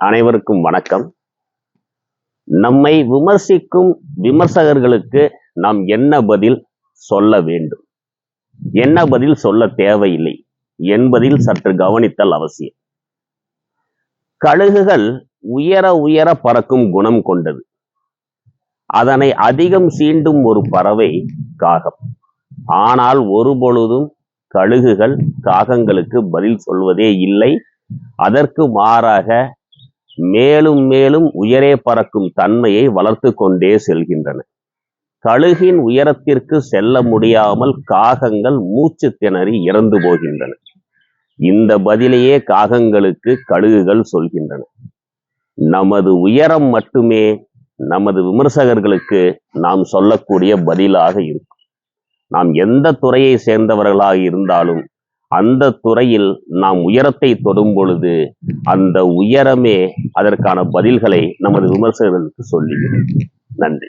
அனைவருக்கும் வணக்கம். நம்மை விமர்சிக்கும் விமர்சகர்களுக்கு நாம் என்ன பதில் சொல்ல வேண்டும்? என்ன பதில் சொல்ல தேவையில்லை என்பதில் சற்று கவனித்தல் அவசியம். கழுகுகள் உயர உயர பறக்கும் குணம் கொண்டது. அதனை அதிகம் சீண்டும் ஒரு பறவை காகம். ஆனால் ஒரு பொழுதும் கழுகுகள் காகங்களுக்கு பதில் சொல்வதே இல்லை. அதற்கு மாறாக மேலும் மேலும் உயரே பறக்கும் தன்மையை வளர்த்து கொண்டே செல்கின்றன. கழுகின் உயரத்திற்கு செல்ல முடியாமல் காகங்கள் மூச்சு திணறி இறந்து போகின்றன. இந்த பதிலையே காகங்களுக்கு கழுகுகள் சொல்கின்றன. நமது உயரம் மட்டுமே நமது விமர்சகர்களுக்கு நாம் சொல்லக்கூடிய பதிலாக இருக்கும். நாம் எந்த துறையை சேர்ந்தவர்களாக இருந்தாலும் அந்த துறையில் நாம் உயரத்தை தொடும் பொழுது அந்த உயரமே அதற்கான பதில்களை நமது விமர்சகர்களுக்கு சொல்லுகிறேன் நன்றி.